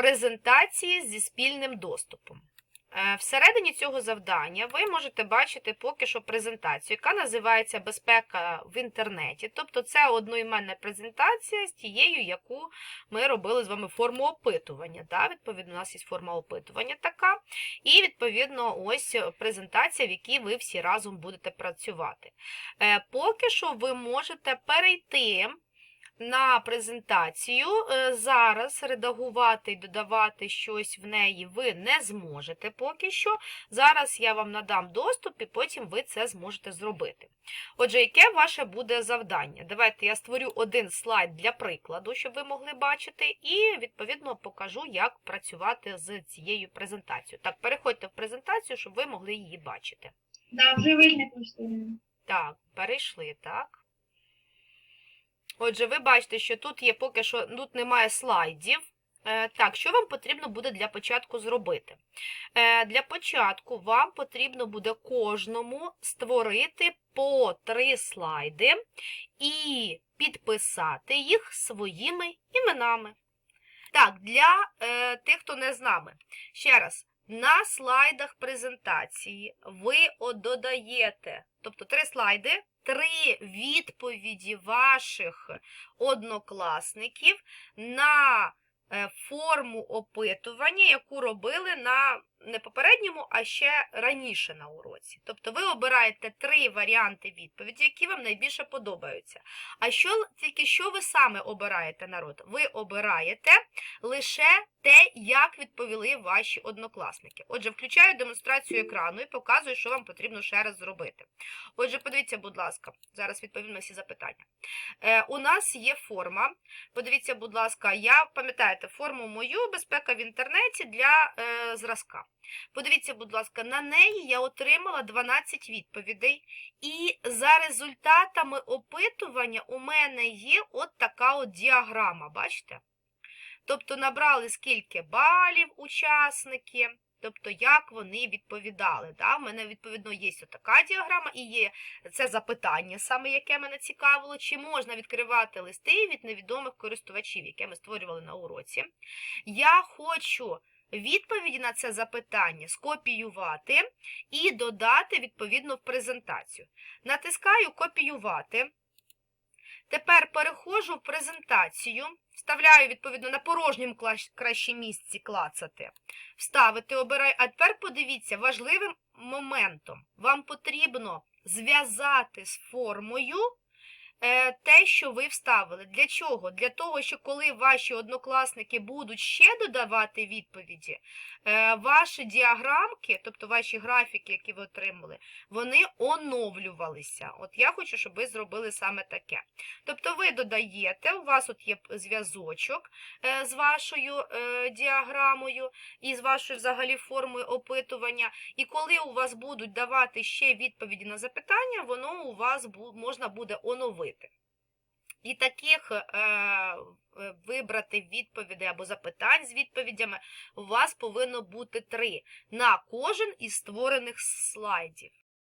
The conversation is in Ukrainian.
презентації зі спільним доступом. Е, Всередині цього завдання ви можете бачити поки що презентацію, яка називається Безпека в інтернеті. Тобто це одноіменна презентація з тією, яку ми робили з вами форму опитування. Да? Відповідно, у нас є форма опитування така. І, відповідно, ось презентація, в якій ви всі разом будете працювати. Е, Поки що ви можете перейти на презентацію. Е, Зараз редагувати і додавати щось в неї ви не зможете поки що. Зараз я вам надам доступ і потім ви це зможете зробити. Отже, яке ваше буде завдання? Давайте я створю один слайд для прикладу, щоб ви могли бачити, і відповідно покажу, як працювати з цією презентацією. Так, переходьте в презентацію, щоб ви могли її бачити. Да, вже просто. Так, перейшли, так. Отже, ви бачите, що тут є поки що тут немає слайдів. Е, Так, що вам потрібно буде для початку зробити? Е, Для початку вам потрібно буде кожному створити по три слайди і підписати їх своїми іменами. Так, для е, тих, хто не з нами. Ще раз, на слайдах презентації. Ви додаєте, тобто три слайди, три відповіді ваших однокласників на е, форму опитування, яку робили на не попередньому, а ще раніше на уроці. Тобто ви обираєте три варіанти відповіді, які вам найбільше подобаються. А що тільки що ви саме обираєте народ? Ви обираєте лише те, як відповіли ваші однокласники. Отже, включаю демонстрацію екрану і показую, що вам потрібно ще раз зробити. Отже, подивіться, будь ласка, зараз відповім на всі запитання. Е, у нас є форма. Подивіться, будь ласка, я пам'ятаєте форму мою безпека в інтернеті для е, зразка. Подивіться, будь ласка, на неї я отримала 12 відповідей, і за результатами опитування у мене є от така от діаграма, бачите? Тобто набрали скільки балів учасники, тобто як вони відповідали. Да? У мене, відповідно, є така діаграма і є це запитання, саме яке мене цікавило, чи можна відкривати листи від невідомих користувачів, яке ми створювали на уроці. Я хочу відповіді на це запитання скопіювати і додати відповідно в презентацію. Натискаю копіювати. Тепер переходжу в презентацію, вставляю, відповідно, на порожньому краще місці клацати. Вставити, обираю. А тепер подивіться, важливим моментом вам потрібно зв'язати з формою те, що ви вставили. Для чого? Для того, що коли ваші однокласники будуть ще додавати відповіді, е, ваші діаграмки, тобто ваші графіки, які ви отримали, вони оновлювалися. От я хочу, щоб ви зробили саме таке. Тобто ви додаєте, у вас от є зв'язочок е, з вашою е, діаграмою і з вашою взагалі формою опитування. І коли у вас будуть давати ще відповіді на запитання, воно у вас можна буде оновити. І таких е, е, вибрати відповідей або запитань з відповідями у вас повинно бути три на кожен із створених слайдів.